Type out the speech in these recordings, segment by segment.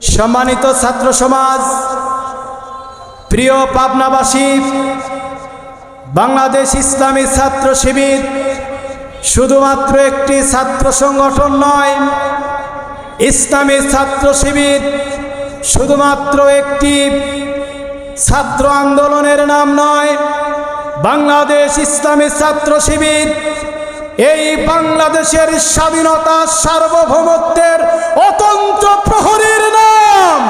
সম্মানিত ছাত্র সমাজ, প্রিয় পাবনাবাসী, বাংলাদেশ ইসলামী ছাত্র শিবির শুধুমাত্র একটি ছাত্র সংগঠন নয়, ইসলামী ছাত্র শিবির শুধুমাত্র একটি ছাত্র আন্দোলনের নাম নয়, বাংলাদেশ ইসলামী ছাত্র শিবির এই বাংলাদেশের স্বাধীনতা সার্বভৌমত্বের অতন্ত্র প্রহরীর নাম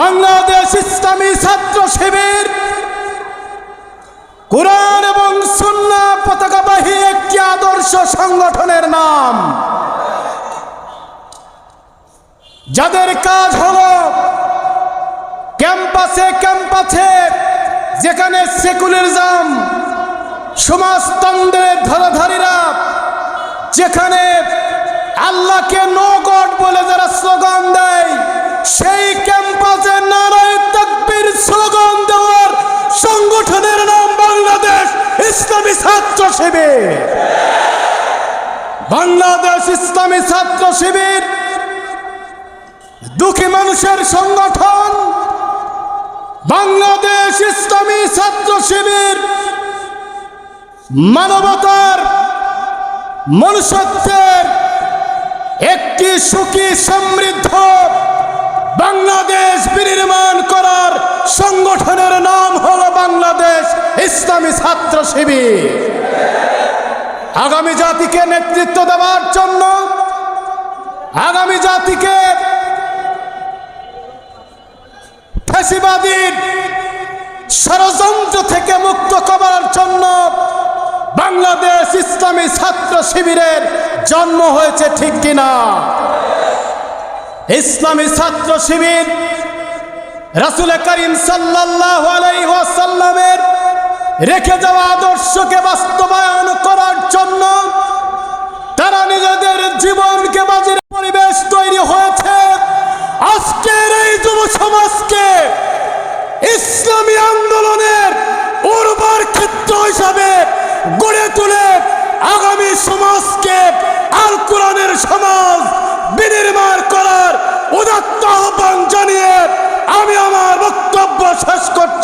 বাংলাদেশ ইসলামী ছাত্র শিবির কোরআন এবং সুন্না পতাকাবাহী একটি আদর্শ সংগঠনের নাম। যাদের কাজ হলো ক্যাম্পাসে ক্যাম্পাসে, যেখানে সেকুলারিজম সমাজতন্ত্রের ধরাধারীরা, যেখানে আল্লাহকে নো গড বলে যারা ইসলামী ছাত্র শিবির। বাংলাদেশ ইসলামী ছাত্র শিবির, দুঃখী মানুষের সংগঠন, বাংলাদেশ ইসলামী ছাত্র শিবির, মানবতার মনুষ্যত্বের একটি সুখী সমৃদ্ধ বাংলাদেশ বিনির্মাণ করার সংগঠনের নাম হল বাংলাদেশ ইসলামী ছাত্র শিবির। আগামী জাতিকে নেতৃত্ব দেওয়ার জন্য আগামী জাতিকে ফ্যাসিবাদীর ষড়যন্ত্র থেকে মুক্ত করার জন্য বাংলাদেশ ইসলামী ছাত্র শিবিরের জন্ম হয়েছে ঠিক কিনা? ইসলামী ছাত্র শিবির রাসুল করিম সাল্লাহ আলাইসাল্লামের রেখে যাওয়া আদর্শকে বাস্তবায়ন করার জন্য তারা নিজেদের জীবনকে বাজির পরিবেশ তৈরি হয়েছে। আজকের এই যুব সমাজকে ইসলামী আন্দোলনের উর্বর ক্ষেত্র হিসাবে গড়ে তুলে আগামী সমাজকে আল কোরআনের সমাজ বিনির্মাণ করার উদাত্ত আহ্বান জানিয়ে আমি আমার বক্তব্য শেষ করছি।